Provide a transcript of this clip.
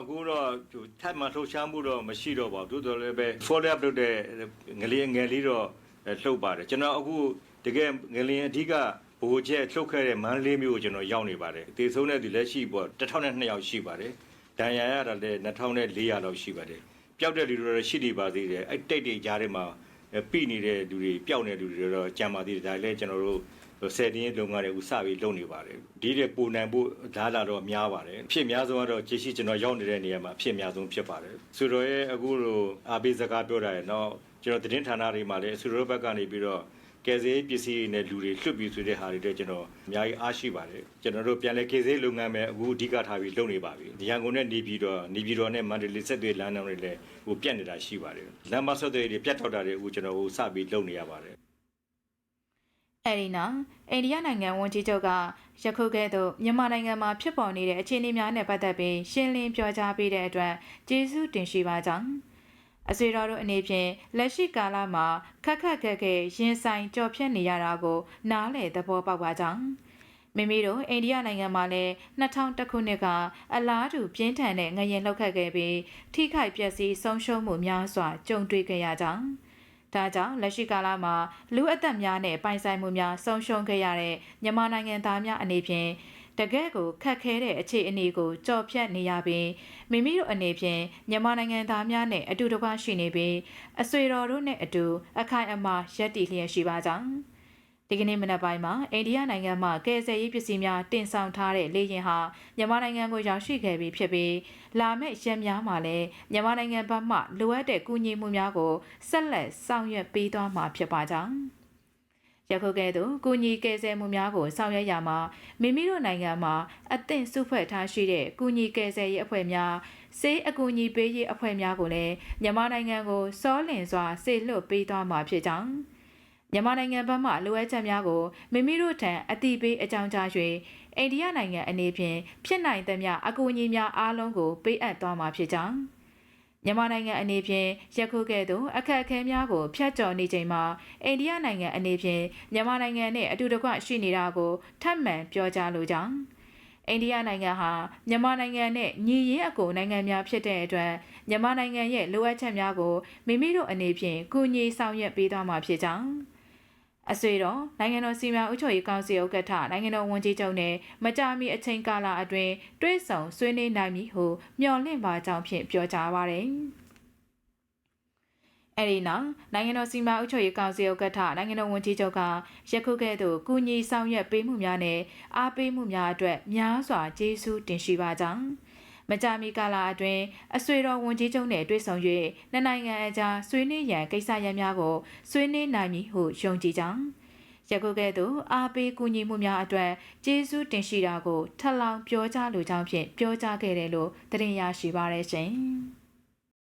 အခုတော့ဟိုထပ်မလှုပ်ရှားမှုတော့မရှိတော့ပါဘူးသို့တော်လည်းပဲ follow up လုပ်တဲ့ငလေးငယ်လေးတော့လှုပ်ပါတယ်ကျွန်တော်အခုတကယ်ငလင်းအဓိကဘိုးချက်လှုပ်ခဲ့တဲ့မန်းလေးမျိုးကိုကျွန်တော်ရောက်နေပါတယ်အသေးဆုံးတဲ့ဒီလက်ရှိပေါ့1002ယောက်ရှိပါတယ်ဒဏ်ရာရတာလည်း2400လောက်ရှိပါတယ်ပျောက်တဲ့လူတွေတော့ရှိနေပါသေးတယ်အဲ့တိတ်တွေကြားထဲမှာပြိနေတဲ့လူတွေပျောက်နေတဲ့လူတွေတော့ကြံပါသေးတယ်ဒါလည်းကျွန်တော်တို့ ဆယ်တင်းလုံငါတွေဥစပြီးလုပ်နေပါတယ်ဒီတဲ့ပူနိုင်ဖို့ဓာလာတော့များပါတယ်အဖြစ်များဆုံးကတော့ကျေရှိကျွန်တော်ရောက်နေတဲ့နေရာမှာအဖြစ်များဆုံးဖြစ်ပါတယ်ဆိုတော့ရဲ့အခုလိုအာဘေးစကားပြောတာရတော့ကျွန်တော်သတင်းဌာနတွေမှာလည်းဆူရိုဘက်ကနေပြီးတော့ကယ်ဆယ်ရေးပစ္စည်းတွေနဲ့လူတွေလွတ်ပြီးဆိုတဲ့ဟာတွေတော့ကျွန်တော်အများကြီးအားရှိပါတယ်ကျွန်တော်တို့ပြန်လဲကယ်ဆယ်ရေးလုပ်ငန်းပဲအခုအဓိကထားပြီးလုပ်နေပါပြီရန်ကုန်နဲ့နေပြည်တော်နေပြည်တော်နဲ့မန္တလေးဆက်သွယ်လမ်းတောင်တွေလည်းဟိုပြတ်နေတာရှိပါတယ်လမ်းမဆက်သွယ်တွေပြတ်တောက်တာတွေအခုကျွန်တော်ဟိုစပြီးလုပ်နေရပါတယ် အဲဒီနောက်အိန္ဒိယနိုင်ငံဝန်ကြီးချုပ်ကယခုကဲ့သို့မြန်မာနိုင်ငံမှာဖြစ်ပေါ်နေတဲ့အခြေအနေများနဲ့ပတ်သက်ပြီးရှင်းလင်းပြောကြားပေးတဲ့အတွက်ကျေးဇူးတင်ရှိပါကြောင်းအဆွေတော်တို့အနေဖြင့်လက်ရှိကာလမှာခက်ခက်ခဲခဲရင်ဆိုင်ကြော်ဖြတ်နေရတာကိုနားလည်သဘောပေါက်ပါကြောင်းမိမိတို့အိန္ဒိယနိုင်ငံမှာလည်း2000ခုနှစ်ကအလားတူပြင်းထန်တဲ့ငရင်လှုပ်ခတ်ခဲ့ပြီးထိခိုက်ပျက်စီးဆုံးရှုံးမှုများစွာကြုံတွေ့ခဲ့ရကြောင်း ဒါကြောင့်လက်ရှိကာလမှာလူအသက်များနဲ့ပိုင်ဆိုင်မှုများဆုံးရှုံးခဲ့ရတဲ့မြန်မာနိုင်ငံသားများအနေဖြင့်တကယ့်ကိုခက်ခဲတဲ့အခြေအနေကိုကြော်ဖြတ်နေရပြီးမိမိတို့အနေဖြင့်မြန်မာနိုင်ငံသားများနဲ့အတူတကွရှိနေပြီးအဆွေတော်တို့နဲ့အတူအခိုင်အမာရပ်တည်လျက်ရှိပါကြောင်း ဒီကနေ့မနက်ပိုင်းမှာအိန္ဒိယနိုင်ငံမှကယ်ဆယ်ရေးပစ္စည်းများတင်ဆောင်ထားတဲ့လေယာဉ်ဟာမြန်မာနိုင်ငံကိုရောက်ရှိခဲ့ပြီဖြစ်ပြီးလာမယ့်ရက်များမှာလည်းမြန်မာနိုင်ငံဘက်မှလိုအပ်တဲ့ကူညီမှုများကိုဆက်လက်ဆောင်ရွက်ပေးသွားမှာဖြစ်ပါကြောင်းယခုကဲ့သို့ကူညီကယ်ဆယ်မှုများကိုဆောင်ရွက်ရမှာမိမိတို့နိုင်ငံမှာအသင့်စုဖွဲ့ထားရှိတဲ့ကူညီကယ်ဆယ်ရေးအဖွဲ့များစေးအကူအညီပေးရေးအဖွဲ့များကိုလည်းမြန်မာနိုင်ငံကိုစောလင်စွာဆေလွှတ်ပေးသွားမှာဖြစ်ကြောင်း မြန်မာနိုင်ငံဘက်မှလိုအပ်ချက်များကိုမိမိတို့ထံအတိပေးအကြောင်းကြား၍အိန္ဒိယနိုင်ငံအနေဖြင့်ဖြစ်နိုင်သမျှအကူအညီများအားလုံးကိုပေးအပ်သွားမှာဖြစ်ကြောင်းမြန်မာနိုင်ငံအနေဖြင့်ယခုကဲ့သို့အခက်အခဲများကိုဖျက်ကျော်နေချိန်မှာအိန္ဒိယနိုင်ငံအနေဖြင့်မြန်မာနိုင်ငံနဲ့အတူတကွရှိနေတာကိုထပ်မံပြောကြားလိုကြောင်းအိန္ဒိယနိုင်ငံဟာမြန်မာနိုင်ငံနဲ့ညီရင်းအကိုနိုင်ငံများဖြစ်တဲ့အတွက်မြန်မာနိုင်ငံရဲ့လိုအပ်ချက်များကိုမိမိတို့အနေဖြင့်ကူညီဆောင်ရွက်ပေးသွားမှာဖြစ်ကြောင်း အဆွေတော်နိုင်ငံတော်စီမံအုပ်ချုပ်ရေးကောင်စီဥက္ကဋ္ဌနိုင်ငံတော်ဝန်ကြီးချုပ်နဲ့မကြာမီအချိန်ကာလအတွင်းတွဲဆောင်ဆွေးနွေးနိုင်မည်ဟုမျှော်လင့်ပါကြောင်းဖြင့်ပြောကြားပါရယ်အဲဒီနောက်နိုင်ငံတော်စီမံအုပ်ချုပ်ရေးကောင်စီဥက္ကဋ္ဌနိုင်ငံတော်ဝန်ကြီးချုပ်ကယခုကဲ့သို့ကူညီဆောင်ရွက်ပေးမှုများနဲ့အားပေးမှုများအတွက်များစွာကျေးဇူးတင်ရှိပါကြောင်း မကြာမီကာလအတွင်းအဆွေတော်ဝန်ကြီးချုပ်နဲ့တွေ့ဆုံ၍နှစ်နိုင်ငံအကြားဆွေးနွေးရန်ကိစ္စရပ်များကိုဆွေးနွေးနိုင်မည်ဟုယုံကြည်ကြောင်းယခုကဲ့သို့အားပေးကူညီမှုများအတွက်ကျေးဇူးတင်ရှိတာကိုထပ်လောင်းပြောကြားလိုကြောင်းဖြင့်ပြောကြားခဲ့တယ်လို့သတင်းရရှိပါရရှင်။